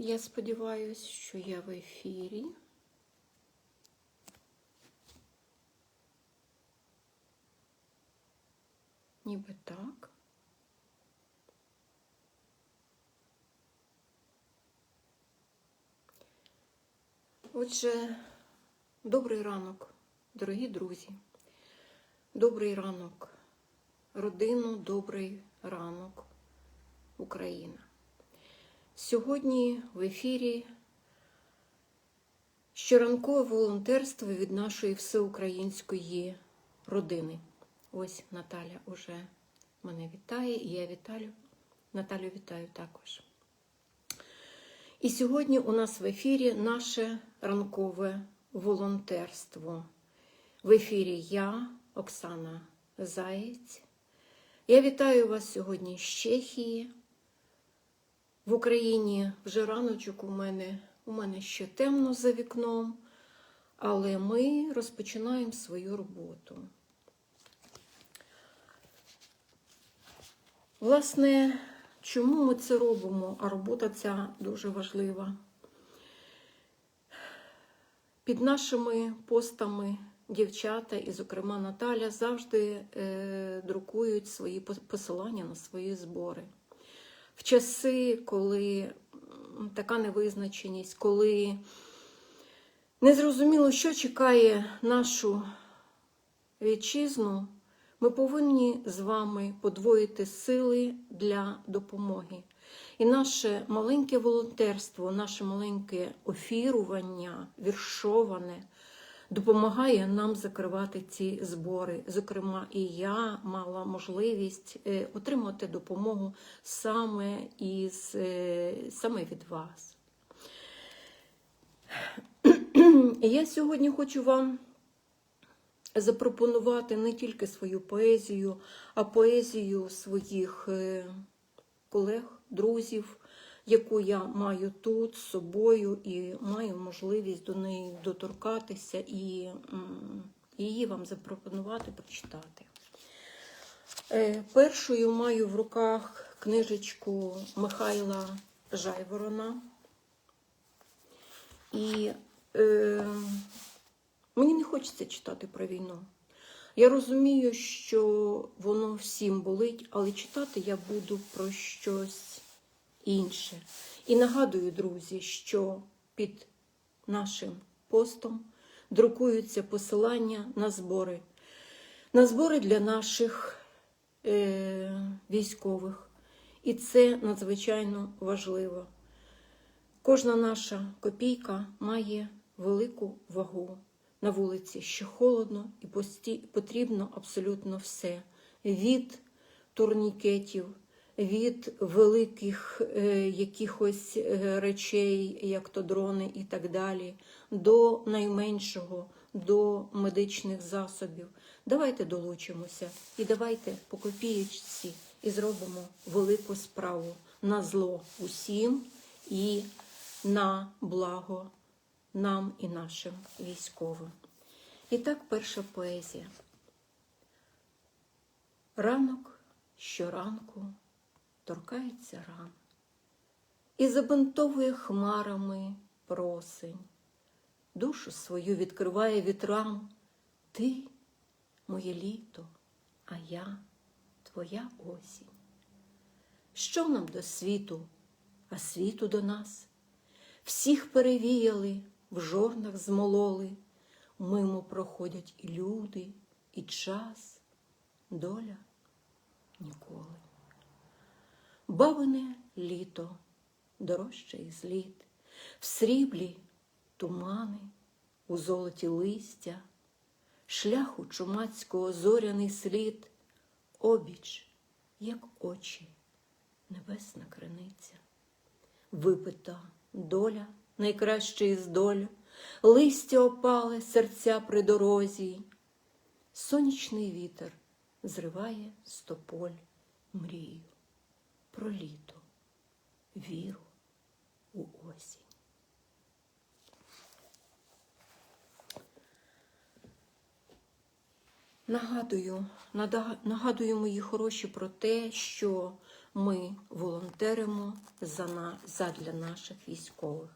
Я сподіваюся, що я в ефірі. Ніби так. Отже, добрий ранок, дорогі друзі. Добрий ранок, родину, добрий ранок, Україна. Сьогодні в ефірі щоранкове волонтерство від нашої всеукраїнської родини. Ось Наталя уже мене вітає, і я вітаю. Наталю вітаю також. І сьогодні у нас в ефірі наше ранкове волонтерство. В ефірі я, Оксана Заєць. Я вітаю вас сьогодні з Чехії. В Україні вже раночок у мене, у мене ще темно за вікном, але ми розпочинаємо свою роботу. Власне, чому ми це робимо? А робота ця дуже важлива. Під нашими постами дівчата, і, зокрема, Наталя, завжди е, друкують свої посилання на свої збори. В часи, коли така невизначеність, коли незрозуміло, що чекає нашу вітчизну, ми повинні з вами подвоїти сили для допомоги. І наше маленьке волонтерство, наше маленьке офірування, віршоване, допомагає нам закривати ці збори. Зокрема, і я мала можливість отримати допомогу саме, із, саме від вас. Я сьогодні хочу вам запропонувати не тільки свою поезію, а поезію своїх колег, друзів, яку я маю тут з собою і маю можливість до неї доторкатися і її вам запропонувати прочитати. Першою маю в руках книжечку Михайла Жайворона. І е, мені не хочеться читати про війну. Я розумію, що воно всім болить, але читати я буду про щось інше. І нагадую, друзі, що під нашим постом друкуються посилання на збори, на збори для наших е, військових. І це надзвичайно важливо. Кожна наша копійка має велику вагу. На вулиці ще холодно і потрібно абсолютно все. Від турнікетів, від великих е, якихось речей, як то дрони і так далі, до найменшого, до медичних засобів. Давайте долучимося і давайте по копієчці і зробимо велику справу на зло усім і на благо нам і нашим військовим. І так перша поезія. Ранок щоранку торкається ран і забинтовує хмарами просень, душу свою відкриває вітрам. Ти, моє літо, а я твоя осінь. Що нам до світу, а світу до нас? Всіх перевіяли в жорнах змололи, мимо проходять і люди, і час, доля ніколи. Бабине літо дорожче і зліт, в сріблі тумани, у золоті листя, шляху чумацького зоряний слід, обіч, як очі, небесна криниця, випита доля найкращий з доль, листя опале, серця при дорозі, сонячний вітер зриває з тополь мрію про літо, віру у осінь. Нагадую, нагадую мої хороші про те, що ми волонтеримо за задля наших військових.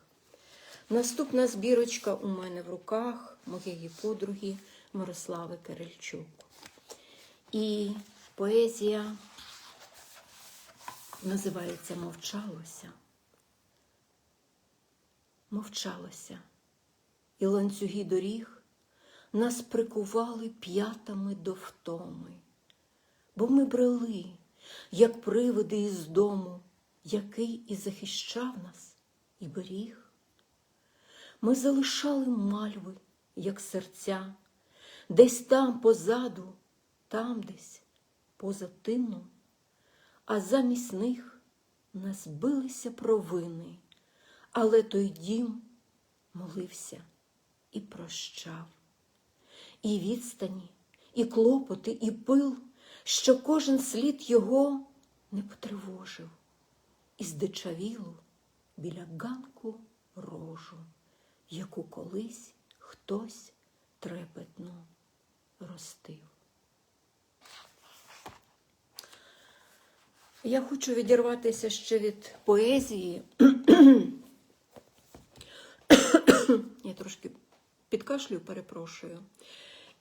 Наступна збірочка у мене в руках моєї подруги Мирослави Кирильчук. І поезія називається Мовчалося. Мовчалося, і ланцюги доріг нас прикували п'ятами до втоми, бо ми брели, як привиди із дому, який і захищав нас, і беріг. Ми залишали мальви, як серця, десь там позаду, там десь поза тином, а замість них нас билися провини, але той дім молився і прощав. І відстані, і клопоти, і пил, що кожен слід його не потривожив, і здичавілу біля ганку рожу, яку колись хтось трепетно ростив. Я хочу відірватися ще від поезії. Я трошки підкашлюю, перепрошую.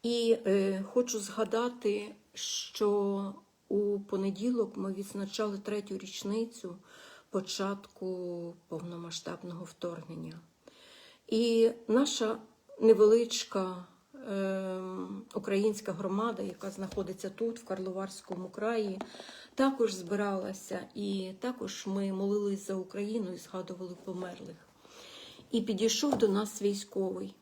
І е, хочу згадати, що у понеділок ми відзначали третю річницю початку повномасштабного вторгнення. І наша невеличка е, українська громада, яка знаходиться тут, в Карловарському краї, також збиралася, і також ми молились за Україну і згадували померлих. І підійшов до нас військовий,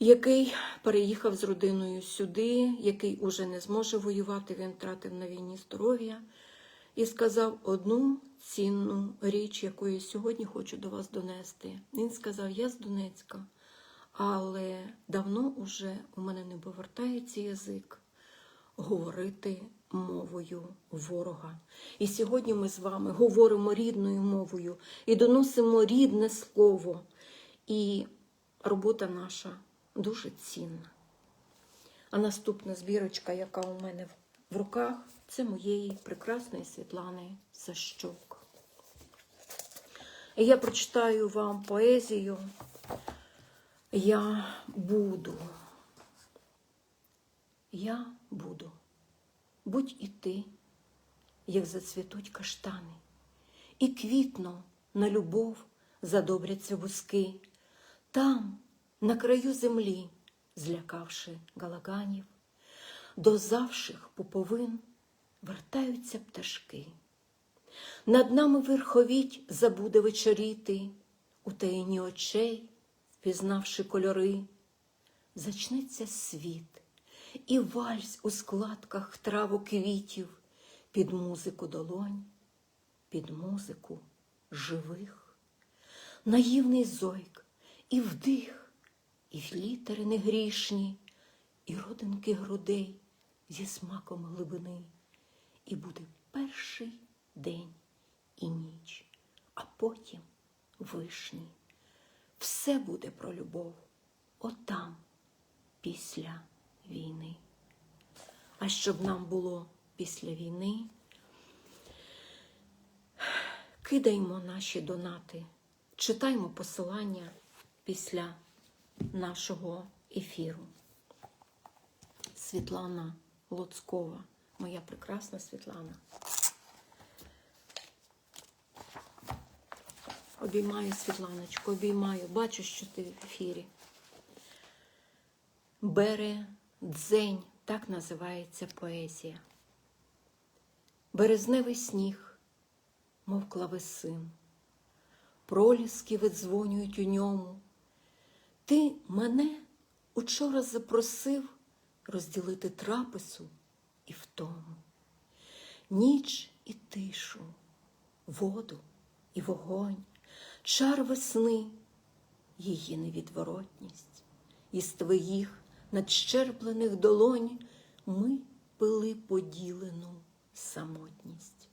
який переїхав з родиною сюди, який уже не зможе воювати, він втратив на війні здоров'я, і сказав одну цінну річ, яку я сьогодні хочу до вас донести. Він сказав: Я з Донецька, але давно уже у мене не повертається язик говорити мовою ворога. І сьогодні ми з вами говоримо рідною мовою і доносимо рідне слово. І робота наша дуже цінна. А наступна збірочка, яка у мене в руках, це моєї прекрасної Світлани Сащук. Я прочитаю вам поезію Я буду. Я буду. Будь і ти, як зацвітуть каштани, і квітно на любов задобряться вузки, там, на краю землі, злякавши галаганів, до завших пуповин вертаються пташки. Над нами верховіть забуде вечоріти, у таїні очей, впізнавши кольори, зачнеться світ і вальс у складках траву квітів. Під музику долонь, під музику живих, наївний зойк і вдих, і літери негрішні, і родинки грудей зі смаком глибини, і буде перший день і ніч, а потім вишні. Все буде про любов отам, після війни. А щоб нам було після війни, кидаймо наші донати, читаймо посилання після нашого ефіру. Світлана Лоцкова, моя прекрасна Світлана. Обіймаю Світланочку, обіймаю, бачу, що ти в ефірі. Бере дзень, так називається поезія. Березневий сніг, мов клавесин, проліски видзвонюють у ньому. Ти мене учора запросив розділити трапезу і втому, ніч і тишу, воду і вогонь, чар весни, її невідворотність, із твоїх надщерплених долонь ми пили поділену самотність.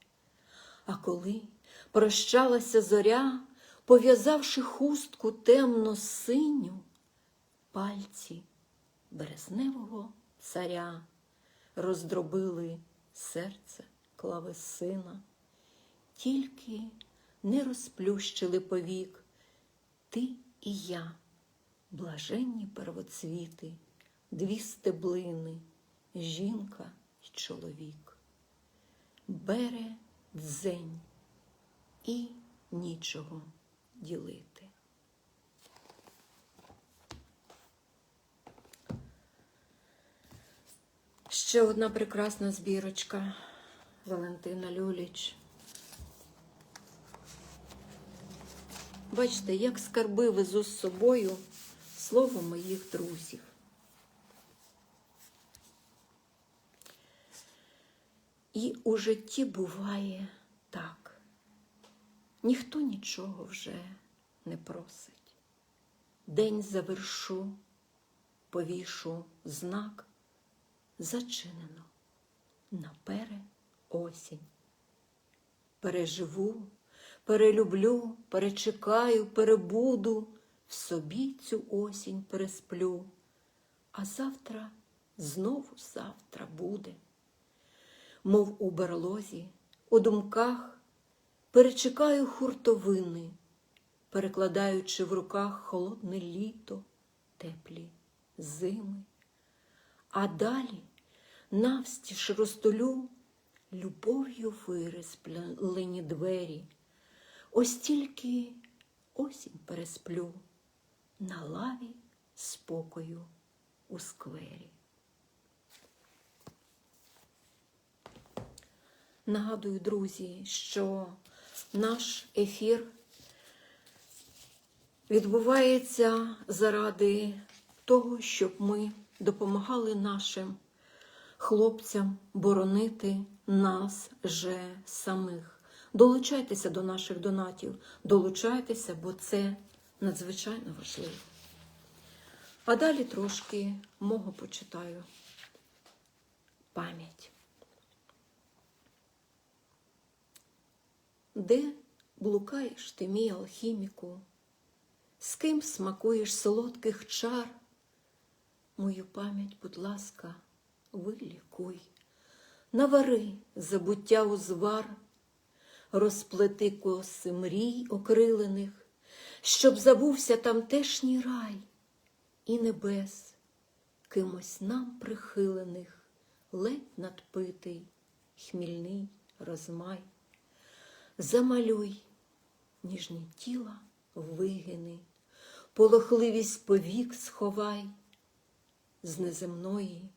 А коли прощалася зоря, пов'язавши хустку темно синю, пальці березневого царя роздробили серце клавесина, тільки не розплющили повік ти і я, блаженні первоцвіти, дві стеблини, жінка й чоловік. Бере дзень і нічого ділити. Ще одна прекрасна збірочка Валентина Люліч. Бачите, як скарби везу з собою слово моїх друзів. І у житті буває так. Ніхто нічого вже не просить. День завершу, повішу знак, зачинено напере осінь. Переживу, перелюблю, перечекаю, перебуду, в собі цю осінь пересплю, а завтра знову завтра буде. Мов у берлозі, у думках перечекаю хуртовини, перекладаючи в руках холодне літо, теплі зими. А далі навстіж розтулю любов'ю вирисплені двері. Ось тільки осінь пересплю на лаві спокою у сквері. Нагадую, друзі, що наш ефір відбувається заради того, щоб ми допомагали нашим хлопцям боронити нас же самих. Долучайтеся до наших донатів, долучайтеся, бо це надзвичайно важливо. А далі трошки мого почитаю пам'ять. Де блукаєш ти, мій алхіміку, з ким смакуєш солодких чар? Мою пам'ять, будь ласка, вилікуй, навари забуття узвар, розплети коси мрій окрилених, щоб забувся тамтешній рай і небес, кимось нам прихилених, ледь надпитий, хмільний розмай. Замалюй ніжні тіла вигини, полохливість повік сховай, з неземної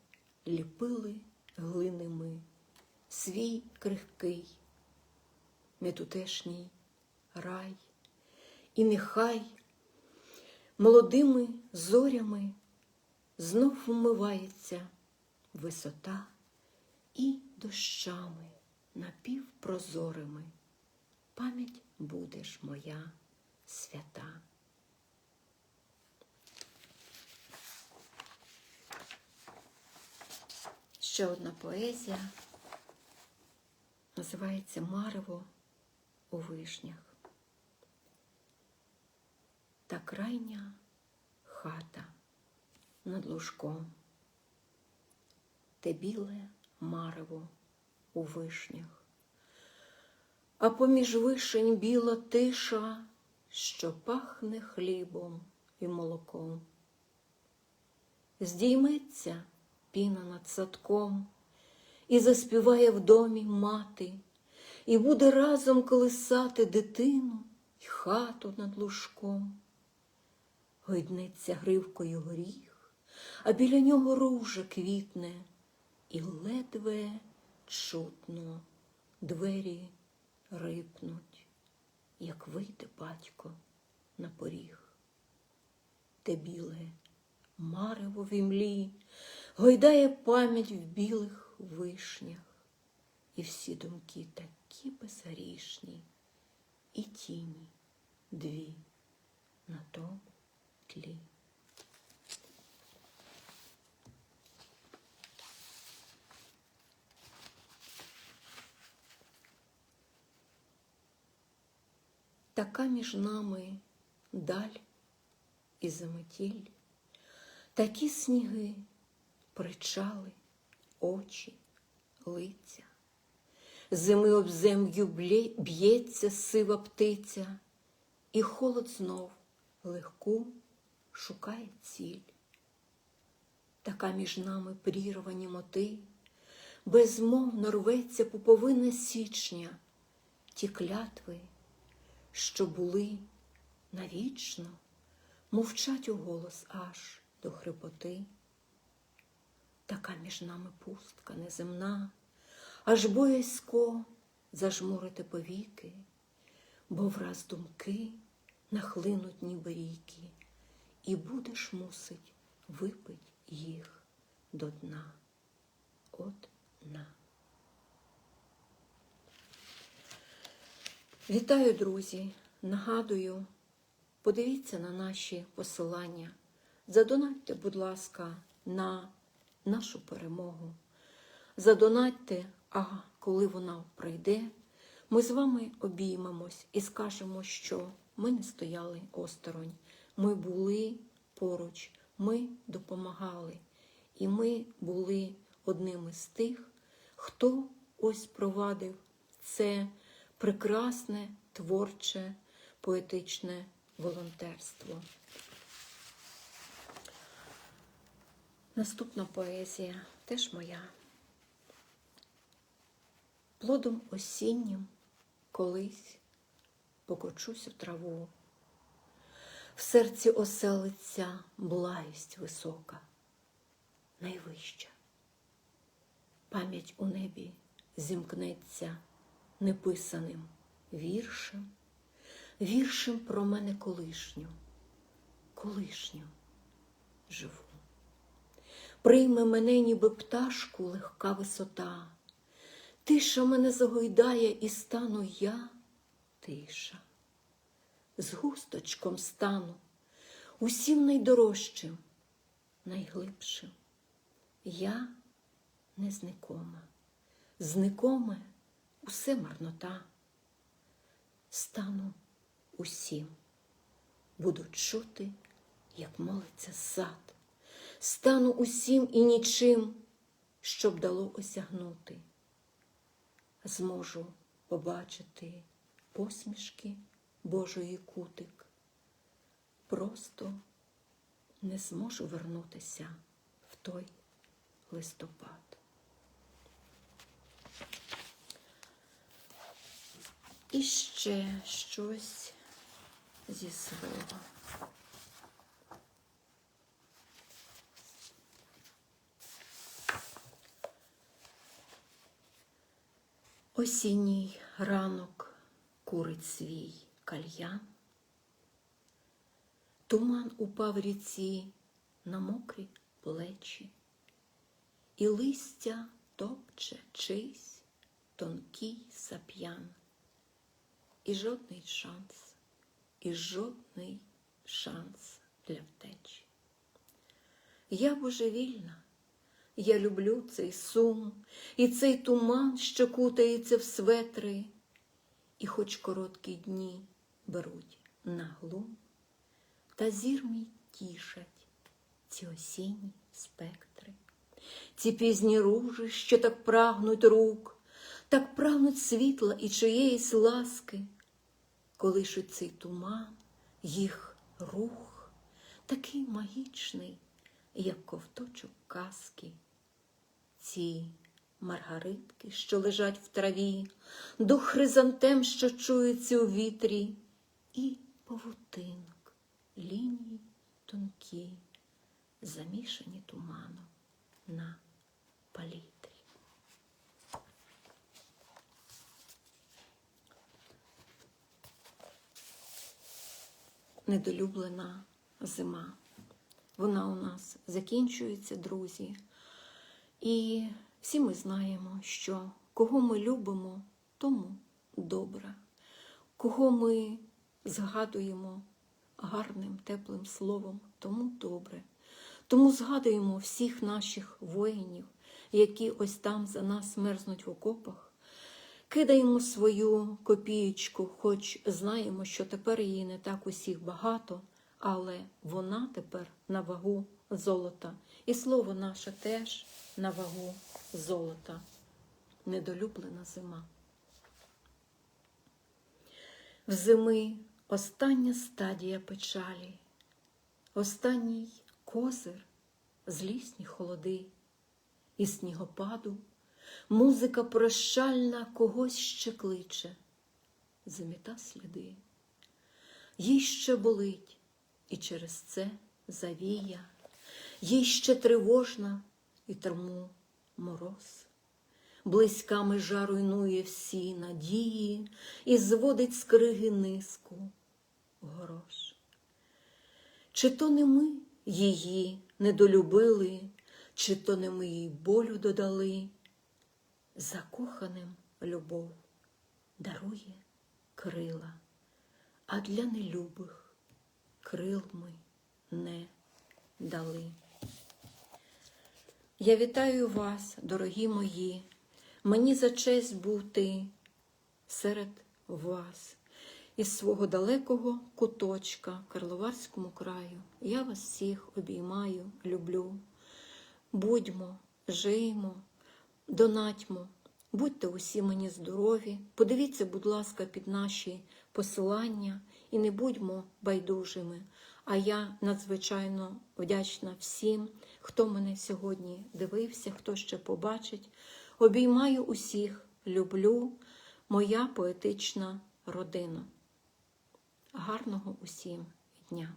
ліпили глини ми свій крихкий, нетутешній рай, і нехай молодими зорями знов вмивається висота і дощами напівпрозорими пам'ять будеш моя свята. Ще одна поезія називається Марево у вишнях. Та крайня хата над лужком, те біле марево у вишнях а поміж вишень біла тиша, що пахне хлібом і молоком. Здійметься піна над садком, і заспіває в домі мати, і буде разом колисати дитину й хату над лужком. Гойднеться гривкою горіх, а біля нього ружа квітне, і ледве чутно двері рипнуть, як вийде батько на поріг. Те біле марево в імлі гойдає пам'ять в білих вишнях, і всі думки такі безгрішні, і тіні дві на тому тлі. Така між нами даль і заметіль, такі сніги, причали, очі, лиця, зими об землю б'ється сива птиця, і холод знов легку шукає ціль. Така між нами прірва німоти, безмовно рветься пуповина січня, ті клятви, що були навічно, мовчать у голос аж до хрипоти. Така між нами пустка неземна, аж боязько зажмурити повіки, бо враз думки нахлинуть ніби ріки, і будеш мусить випить їх до дна. От дна. Вітаю, друзі! Нагадую, подивіться на наші посилання. Задонатьте, будь ласка, на нашу перемогу. Задонатьте, а коли вона прийде, ми з вами обіймемось і скажемо, що ми не стояли осторонь. Ми були поруч, ми допомагали. І ми були одним із тих, хто ось провадив це прекрасне, творче, поетичне волонтерство. Наступна поезія теж моя. Плодом осіннім колись покочусь у траву. В серці оселиться благість висока, найвища. Пам'ять у небі зімкнеться неписаним віршем, віршем про мене колишню, колишню живу. Прийме мене, ніби пташку легка висота, тиша мене загойдає, і стану я тиша. З густочком стану, усім найдорожчим, найглибшим. Я незникома, зникоме усе марнота. Стану усім, буду чути, як молиться сад. Стану усім і нічим, щоб дало осягнути. Зможу побачити посмішки Божої кутик. Просто не зможу вернутися в той листопад. І ще щось зі свого. Осінній ранок курить свій кальян. Туман упав ріці на мокрі плечі, і листя топче чийсь тонкий сап'ян. І жодний шанс, і жодний шанс для втечі. Я божевільна, я люблю цей сум і цей туман, що кутається в светри, і хоч короткі дні беруть на глум, та зір мій тішать ці осінні спектри, ці пізні ружі, що так прагнуть рук, так прагнуть світла і чиєїсь ласки, колишуть цей туман, їх рух, такий магічний, як ковточок казки. Ці маргаритки, що лежать в траві, дух хризантем, що чується у вітрі, і павутинок, лінії тонкі, замішані туманом на палітрі. Недолюблена зима. Вона у нас закінчується, друзі. І всі ми знаємо, що кого ми любимо, тому добре, кого ми згадуємо гарним, теплим словом, тому добре. Тому згадуємо всіх наших воїнів, які ось там за нас мерзнуть в окопах, Кидаємо свою копієчку, хоч знаємо, що тепер її не так усіх багато, але вона тепер на вагу золота. І слово наше теж на вагу золота. Недолюблена зима. В зими остання стадія печалі, останній козир злісні холоди і снігопаду музика прощальна когось ще кличе, заміта сліди. Їй ще болить, і через це завія, їй ще тривожна і терму мороз. Близька межа руйнує всі надії і зводить з криги низку горош. Чи то не ми її недолюбили, чи то не ми їй болю додали, закоханим любов дарує крила, а для нелюбих крил ми не дали. Я вітаю вас, дорогі мої, мені за честь бути серед вас із свого далекого куточка Карловарському краю. Я вас всіх обіймаю, люблю. Будьмо, жиймо, донатьмо, будьте усі мені здорові. Подивіться, будь ласка, під наші посилання і не будьмо байдужими. А я надзвичайно вдячна всім, хто мене сьогодні дивився, хто ще побачить. Обіймаю усіх, люблю, моя поетична родина. Гарного усім дня!